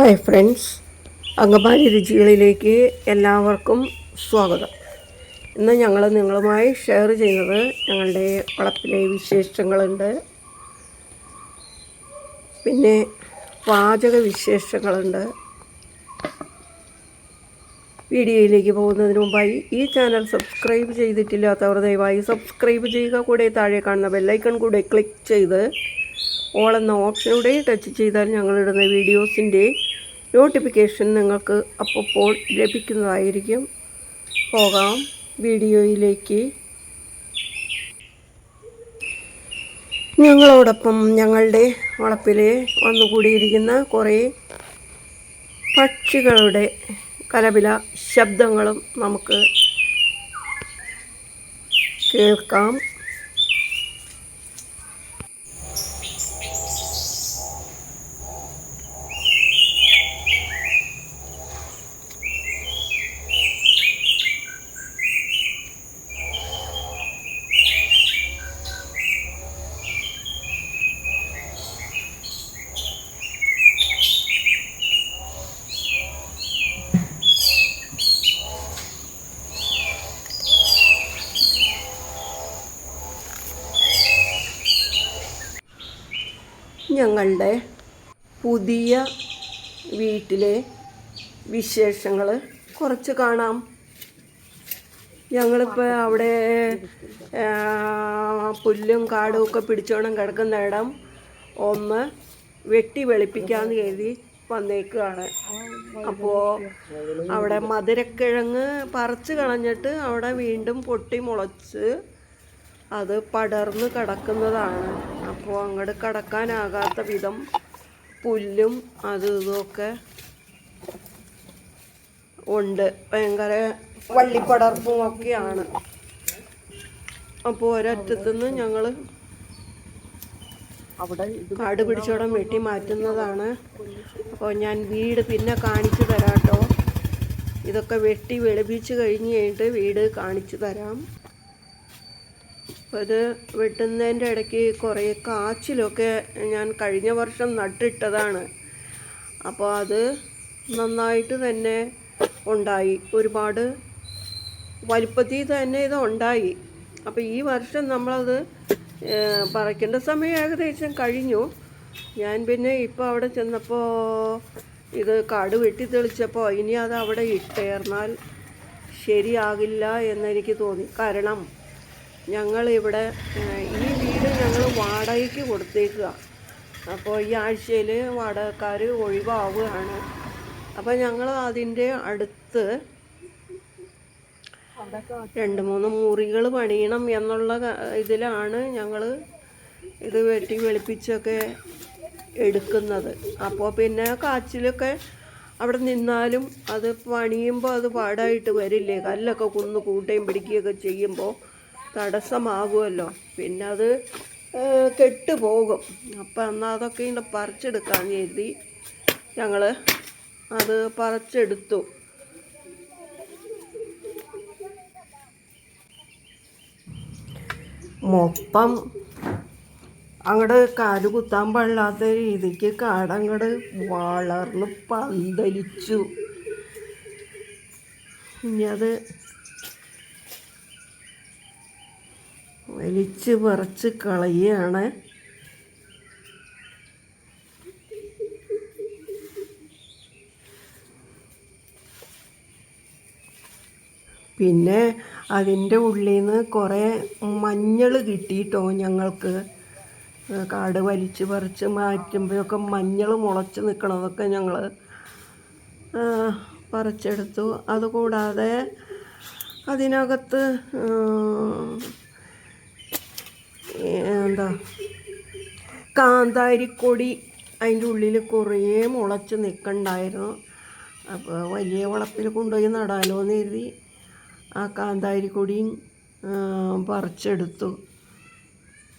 Hi friends Angamaly രുചികളിലേക്ക് എല്ലാവർക്കും സ്വാഗതം. ഇന്ന് ഞങ്ങൾ നിങ്ങളുമായി ഷെയർ ചെയ്യുന്നത് ഞങ്ങളുടെ വളപ്പിലെ വിശേഷങ്ങളുണ്ട്. പിന്നെ പാചക വിശേഷങ്ങളുണ്ട്. വീഡിയോയിലേക്ക് പോകുന്നതിന് മുമ്പായി ഈ ചാനൽ സബ്സ്ക്രൈബ് ചെയ്തിട്ടില്ലാത്തവർ ദയവായി സബ്സ്ക്രൈബ് ചെയ്യുക. കൂടെ താഴെ കാണുന്ന ബെല്ലൈക്കൺ കൂടെ ക്ലിക്ക് ചെയ്ത് ഓൾ എന്ന ഓപ്ഷനൂടെ ടച്ച് ചെയ്താൽ ഞങ്ങളിടുന്ന വീഡിയോസിന്റെ നോട്ടിഫിക്കേഷൻ നിങ്ങൾക്ക് അപ്പോൾ ലഭിക്കുന്നതായിരിക്കും. പോകാം വീഡിയോയിലേക്ക്. ഞങ്ങളോടൊപ്പം ഞങ്ങളുടെ വളപ്പിൽ വന്നുകൂടിയിരിക്കുന്ന കുറേ പക്ഷികളുടെ കലപില ശബ്ദങ്ങളും നമുക്ക് കേൾക്കാം. ഞങ്ങളുടെ പുതിയ വീട്ടിലെ വിശേഷങ്ങൾ കുറച്ച് കാണാം. ഞങ്ങളിപ്പോൾ അവിടെ പുല്ലും കാടും ഒക്കെ പിടിച്ചോണം കിടക്കുന്ന ഇടം ഒന്ന് വെട്ടി വെളുപ്പിക്കാമെന്ന് കരുതി വന്നേക്കുകയാണ് അപ്പോൾ അവിടെ മധുരക്കിഴങ്ങ് പറിച്ച് കളഞ്ഞിട്ട് അവിടെ വീണ്ടും പൊട്ടി മുളച്ച് അത് പടർന്ന് കിടക്കുന്നതാണ്. അപ്പോൾ അങ്ങോട്ട് കിടക്കാനാകാത്ത വിധം പുല്ലും അത് ഇതുമൊക്കെ ഉണ്ട്. ഭയങ്കര വള്ളിപ്പടർപ്പും ഒക്കെയാണ്. അപ്പോൾ ഒരറ്റത്തുനിന്ന് ഞങ്ങൾ കാട് പിടിച്ചോടം വെട്ടി മാറ്റുന്നതാണ്. അപ്പോൾ ഞാൻ വീട് പിന്നെ കാണിച്ചു തരാം കേട്ടോ ഇതൊക്കെ വെട്ടി വെളുപ്പിച്ച് കഴിഞ്ഞ് കഴിഞ്ഞിട്ട് വീട് കാണിച്ചു തരാം. ഇത് വെട്ടുന്നതിന്റെ ഇടയ്ക്ക് കുറേ കാച്ചിലൊക്കെ ഞാൻ കഴിഞ്ഞ വർഷം നട്ടിട്ടതാണ്. അപ്പോൾ അത് നന്നായിട്ട് തന്നെ ഉണ്ടായി. ഒരുപാട് വലിപ്പത്തിൽ തന്നെ ഇത് ഉണ്ടായി. അപ്പോൾ ഈ വർഷം നമ്മളത് പറിക്കേണ്ട സമയം ഏകദേശം കഴിഞ്ഞു. ഞാൻ പിന്നെ ഇപ്പോൾ അവിടെ ചെന്നപ്പോൾ ഇത് കാട് വെട്ടി തെളിച്ചപ്പോൾ ഇനി അത് അവിടെ ഇട്ടേർന്നാൽ ശരിയാകില്ല എന്നെനിക്ക് തോന്നി. കാരണം ഞങ്ങളിവിടെ ഈ വീട് ഞങ്ങൾ വാടകയ്ക്ക് കൊടുത്തേക്കുക അപ്പോൾ ഈ ആഴ്ചയിൽ വാടകക്കാർ ഒഴിവാവുകയാണ്. അപ്പോൾ ഞങ്ങൾ അതിന്റെ അടുത്ത് രണ്ട് മൂന്ന് മുറികൾ പണിയണം എന്നുള്ള ഇതിലാണ് ഞങ്ങൾ ഇത് വെട്ടി വെളുപ്പിച്ചൊക്കെ എടുക്കുന്നത്. അപ്പോൾ പിന്നെ കാച്ചിലൊക്കെ അവിടെ നിന്നാലും അത് പണിയുമ്പോൾ അത് പാടായിട്ട് വരില്ലേ? കല്ലൊക്കെ കുന്ന് കൂട്ടുകയും പിടിക്കുകയൊക്കെ ചെയ്യുമ്പോൾ തടസ്സമാകുമല്ലോ. പിന്നെ അത് കെട്ടുപോകും. അപ്പം എന്നാൽ അതൊക്കെ ഇങ്ങനെ പറിച്ചെടുക്കാമെന്ന് കരുതി ഞങ്ങൾ അത് പറിച്ചെടുത്തു. മൊപ്പം അങ്ങോട്ട് കാൽ കുത്താൻ പാടില്ലാത്ത രീതിക്ക് കാടങ്ങട് വളർന്ന് പന്തലിച്ചു. ഇനി അത് വലിച്ച് പറിച്ച് കളയുകയാണ് പിന്നെ അതിന്റെ ഉള്ളിൽ നിന്ന് കുറേ മഞ്ഞൾ കിട്ടിയിട്ടോ ഞങ്ങൾക്ക്. കാട് വലിച്ച് പറിച്ച് മാറ്റുമ്പോഴൊക്കെ മഞ്ഞൾ മുളച്ച് നിൽക്കണതൊക്കെ ഞങ്ങൾ പറിച്ചെടുത്തു. അതുകൂടാതെ അതിനകത്ത് എന്താ? കാന്താരിക്കൊടി അതിന്റെ ഉള്ളിൽ കുറേ മുളച്ച് നിൽക്കണ്ടായിരുന്നു. അപ്പോൾ വലിയ വളപ്പിൽ കൊണ്ടുപോയി നടാലോ എന്ന് കരുതി ആ കാന്താരിക്കൊടിയും പറിച്ചെടുത്തു.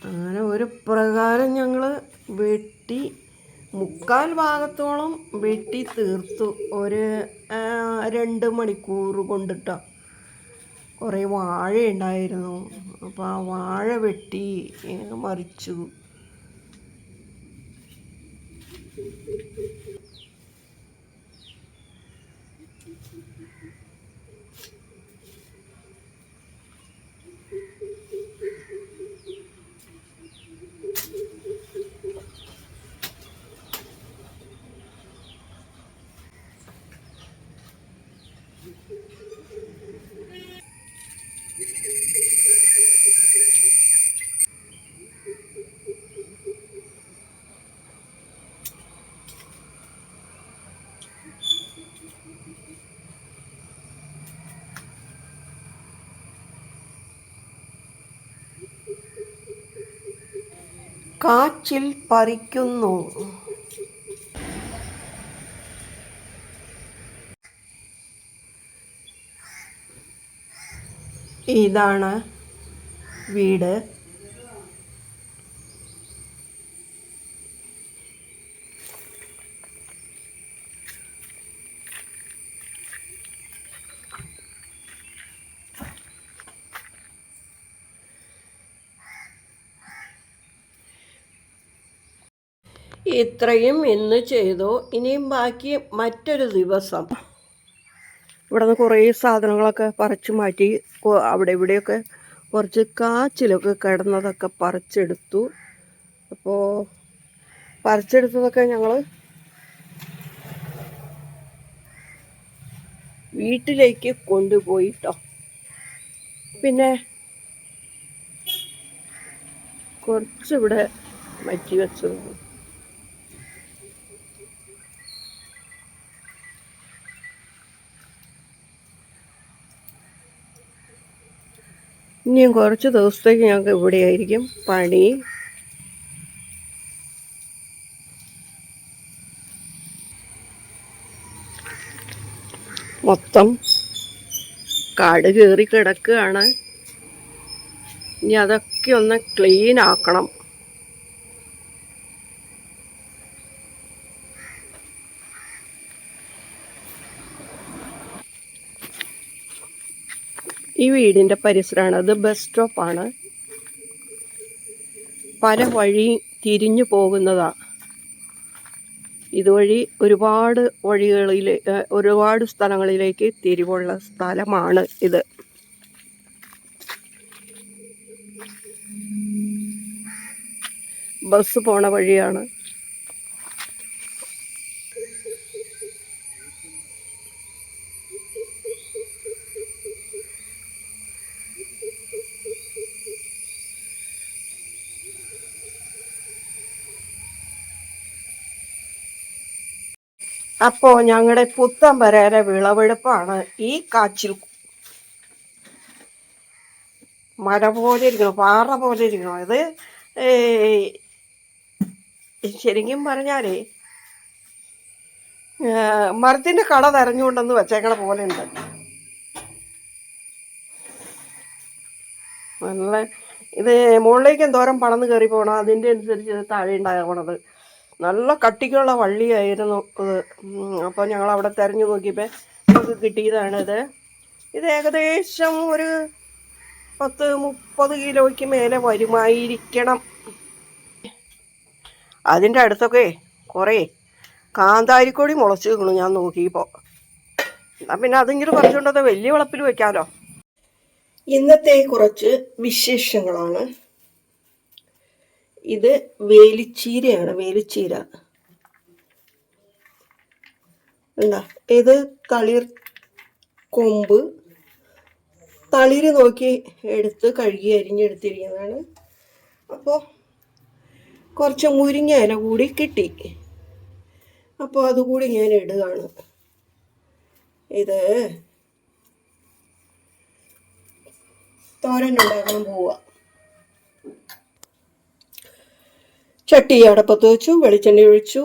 അങ്ങനെ ഒരു പ്രകാരം ഞങ്ങൾ വെട്ടി മുക്കാൽ ഭാഗത്തോളം വെട്ടി തീർത്തു. ഒരു രണ്ട് മണിക്കൂർ കൊണ്ടിട്ടോ. കുറേ വാഴ ഉണ്ടായിരുന്നു അപ്പോൾ ആ വാഴ വെട്ടി മറിച്ചു. കാച്ചിൽ പറിക്കുന്നു. ഇതാണ് വീട്. ഇത്രയും ഇന്ന് ചെയ്തു. ഇനിയും ബാക്കി മറ്റൊരു ദിവസം. ഇവിടെ നിന്ന് കുറേ സാധനങ്ങളൊക്കെ പറിച്ചു മാറ്റി അവിടെ ഇവിടെയൊക്കെ കുറച്ച് കാച്ചിലൊക്കെ കിടന്നതൊക്കെ പറിച്ചെടുത്തു. അപ്പോൾ പറിച്ചെടുത്തതൊക്കെ ഞങ്ങൾ വീട്ടിലേക്ക് കൊണ്ടുപോയിട്ടോ. പിന്നെ കുറച്ചിവിടെ മാറ്റി വെച്ചു ഇനിയും കുറച്ച് ദിവസത്തേക്ക് ഞങ്ങൾക്ക് ഇവിടെ ആയിരിക്കും പണി. മൊത്തം കാട് കയറി കിടക്കുകയാണ്. ഇനി അതൊക്കെ ഒന്ന് ക്ലീൻ ആക്കണം. ഈ വീടിന്റെ പരിസരമാണ് അത് ബസ് സ്റ്റോപ്പാണ് പല വഴി തിരിഞ്ഞു പോകുന്നതാണ് ഇതുവഴി ഒരുപാട് വഴികളിൽ ഏഹ്, ഒരുപാട് സ്ഥലങ്ങളിലേക്ക് തിരിവുള്ള സ്ഥലമാണ് ഇത്. ബസ് പോണ വഴിയാണ്. അപ്പോൾ ഞങ്ങളുടെ പുത്തൻ പരേര വിളവെടുപ്പാണ് ഈ കാച്ചിൽ മര പോലെ ഇരിക്കണം പാറ പോലെ ഇരിക്കണം. ഇത് ശരിക്കും പറഞ്ഞാലേ മരത്തിന്റെ കട തെരഞ്ഞുകൊണ്ടെന്ന് വെച്ചേക്കണ പോലെ ഉണ്ട്. നല്ല ഇത് മുകളിലേക്ക് എന്തോരം പടന്ന് കയറി പോകണം അതിന്റെ അനുസരിച്ച് താഴെ ഉണ്ടാകണത് നല്ല കട്ടിക്കുള്ള വള്ളിയായിരുന്നു ഇത് അപ്പോൾ ഞങ്ങൾ അവിടെ തിരഞ്ഞു നോക്കിയപ്പോൾ നമുക്ക് കിട്ടിയതാണിത് ഇത്. ഏകദേശം ഒരു പത്ത് മുപ്പത് കിലോയ്ക്ക് മേലെ വരുമായിരിക്കണം. അതിന്റെ അടുത്തൊക്കെ കുറേ കാന്താരിക്കൊടി മുളച്ച് നിൽക്കണു ഞാൻ നോക്കിയപ്പോൾ എന്നാൽ പിന്നെ അതിങ്ങനെ പറിച്ചുകൊണ്ടത് വലിയ വളപ്പിൽ വെക്കാമല്ലോ ഇന്നത്തെ കുറച്ച് വിശേഷങ്ങളാണ്. ഇത് വേലിച്ചീരയാണ് വേലിച്ചീര. ഇത് തളിർ കൊമ്പ്. തളിര് നോക്കി എടുത്ത് കഴുകി അരിഞ്ഞെടുത്തിരിക്കുന്നതാണ്. അപ്പോൾ കുറച്ച് മുരിങ്ങ ഇല കൂടി കിട്ടി. അപ്പോൾ അതുകൂടി ഞാൻ ഇടുകയാണ്. ഇത് തോരൻ ഉണ്ടാക്കാൻ പോവുക ചട്ടി അടപ്പത്ത് വെച്ചു വെളിച്ചെണ്ണ ഒഴിച്ചു.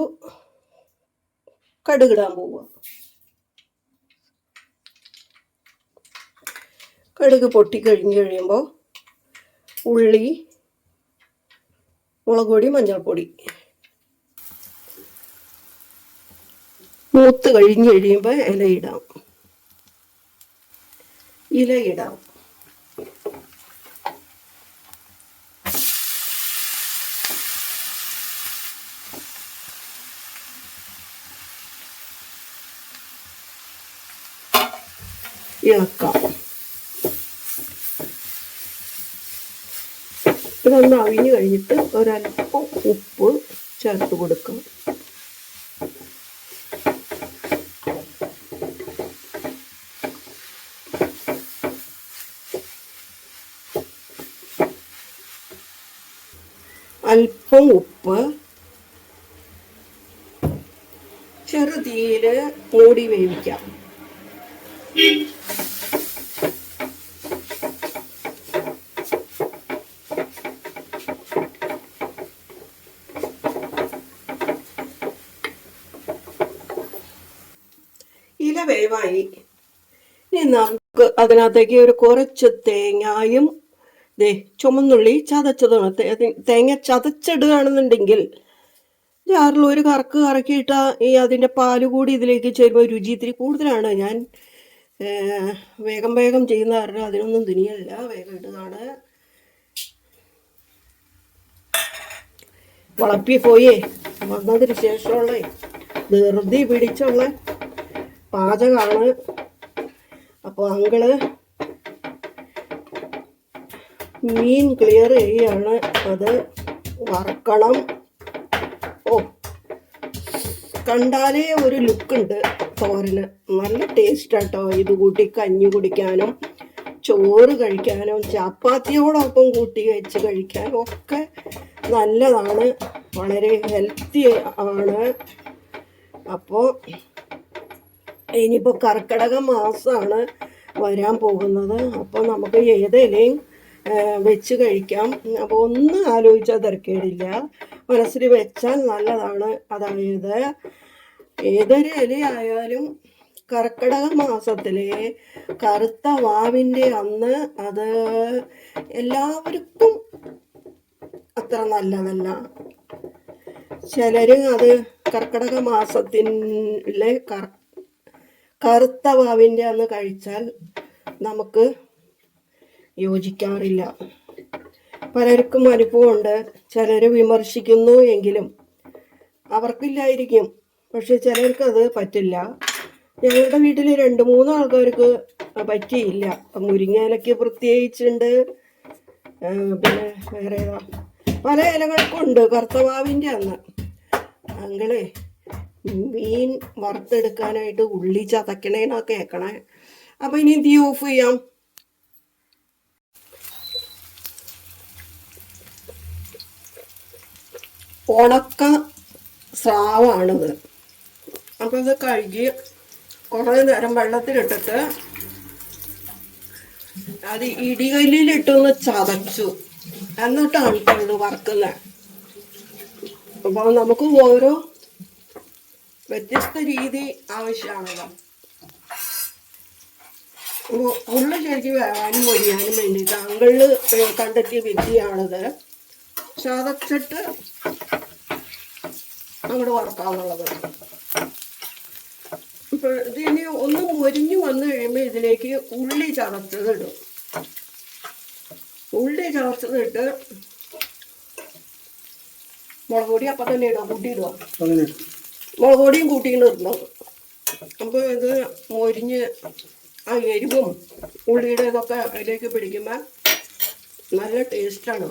കടുകിടാൻ പോവുക. കടുക് പൊട്ടി കഴിഞ്ഞ് കഴിയുമ്പോൾ ഉള്ളി മുളക് പൊടി മഞ്ഞൾപ്പൊടി. മൂത്ത് കഴിഞ്ഞ് കഴിയുമ്പോൾ ഇലയിടാം. ഇലയിടാം. ഇളക്കാം. ഇതൊന്ന് അവിഞ്ഞ് കഴിഞ്ഞിട്ട് ഒരല്പം ഉപ്പ് ചേർത്ത് കൊടുക്കാം. അല്പം ഉപ്പ്. ചെറുതീയിൽ മൂടി വേവിക്കാം. വേവായി ഇനി നമുക്ക് അതിനകത്തേക്ക് ഒരു കുറച്ച് തേങ്ങായും ദേ ചുമന്നുള്ളി ചതച്ചതാണ്. തേങ്ങ ചതച്ചിടുകയാണെന്നുണ്ടെങ്കിൽ ജാറിൽ ഒരു കറക്ക് കറക്കിയിട്ട ഈ അതിന്റെ പാൽ കൂടി ഇതിലേക്ക് ചേരുമ്പോൾ രുചി ഇത്തിരി കൂടുതലാണ്. ഞാൻ വേഗം വേഗം ചെയ്യുന്ന കാരണം അതിനൊന്നും തുനിയല്ല. വേഗം ഇടുകയാണ് വളപ്പി പോയേ വന്നതിന് ശേഷമുള്ള. ധൃതി പിടിച്ചുള്ള പാചകമാണ്. അപ്പോൾ അങ്കിൾ മീൻ ക്ലിയർ ചെയ്യാണ്. അത് വറക്കണം. ഓ കണ്ടാലേ ഒരു ലുക്കുണ്ട് തോരന്. നല്ല ടേസ്റ്റ് ആട്ടോ ഇത് കൂട്ടി കഞ്ഞി കുടിക്കാനും ചോറ് കഴിക്കാനും ചപ്പാത്തിയോടൊപ്പം കൂട്ടി വെച്ച് കഴിക്കാനും ഒക്കെ നല്ലതാണ്. വളരെ ഹെൽത്തി ആണ്. അപ്പോൾ ഇനിയിപ്പോൾ കർക്കിടക മാസമാണ് വരാൻ പോകുന്നത്. അപ്പോൾ നമുക്ക് ഏതെങ്കിലും വെച്ച് കഴിക്കാം. അപ്പോൾ ഒന്ന് ആലോചിച്ചാൽ തിരക്കേടില്ല. മനസ്സിൽ വെച്ചാൽ നല്ലതാണ് അതായത് ഏതൊരു ഇലയായാലും കർക്കിടക മാസത്തിലെ കറുത്ത വാവിന്റെ അന്ന് അത് എല്ലാവർക്കും അത്ര നല്ലതല്ല. ചിലർ അത് കർക്കിടക മാസത്തിലെ കർ കറുത്ത മാവിന്റെ അന്ന് കഴിച്ചാൽ നമുക്ക് യോജിക്കാറില്ല. പലർക്കും അനുഭവമുണ്ട്. ചിലർ വിമർശിക്കുന്നു എങ്കിലും അവർക്കില്ലായിരിക്കും. പക്ഷെ ചിലർക്കത് പറ്റില്ല. ഞങ്ങളുടെ വീട്ടിൽ രണ്ട് മൂന്ന് ആൾക്കാർക്ക് പറ്റിയില്ല. മുരിങ്ങയിലയ്ക്ക് പ്രത്യേകിച്ചുണ്ട്. പിന്നെ വേറെ പല ഇലകൾക്കുണ്ട് കർത്തവാവിന്റെ അന്ന്. അങ്ങളെ മീൻ വറുത്തെടുക്കാനായിട്ട് ഉള്ളി ചതക്കണേന്നൊക്കെ ഏക്കണേ അപ്പം ഇനി തീ ഓഫ് ചെയ്യാം. ഉണക്ക സ്രാവാണിത്. അപ്പോൾ ഇത് കഴുകി കുറേ നേരം വെള്ളത്തിലിട്ടിട്ട് അത് ഇടികല്ലിലിട്ടൊന്ന് ചതച്ചു. എന്നിട്ടാണ് ഇത് വറുക്കുന്നത്. അപ്പോൾ നമുക്ക് ഓരോ വ്യത്യസ്ത രീതി ആവശ്യമാണല്ലോ. ഉള്ള ശരിക്കും വേവാനും മൊരിയാനും വേണ്ടിയിട്ട് അങ്കിൾ കണ്ടെത്തിയ വിദ്യയാണിത് ചതച്ചിട്ട് അങ്ങോട്ട് വറക്കാന്നുള്ളത് ഇപ്പൊ ഇതിനി ഒന്ന് മൊരിഞ്ഞു വന്നു കഴിയുമ്പോൾ ഇതിലേക്ക് ഉള്ളി ചതച്ചത് ഇടും. ഉള്ളി ചതച്ചതിട്ട് മുളക് പൊടി അപ്പം തന്നെ ഇടുക കൂട്ടിയിടുക മുളക് പൊടിയും കൂട്ടിയിട്ട് ഇടണം. അപ്പോൾ ഇത് മൊരിഞ്ഞ് ആ എരിവും ഉള്ളിയുടെ ഇതൊക്കെ അതിലേക്ക് പിടിക്കുമ്പോൾ നല്ല ടേസ്റ്റാണ്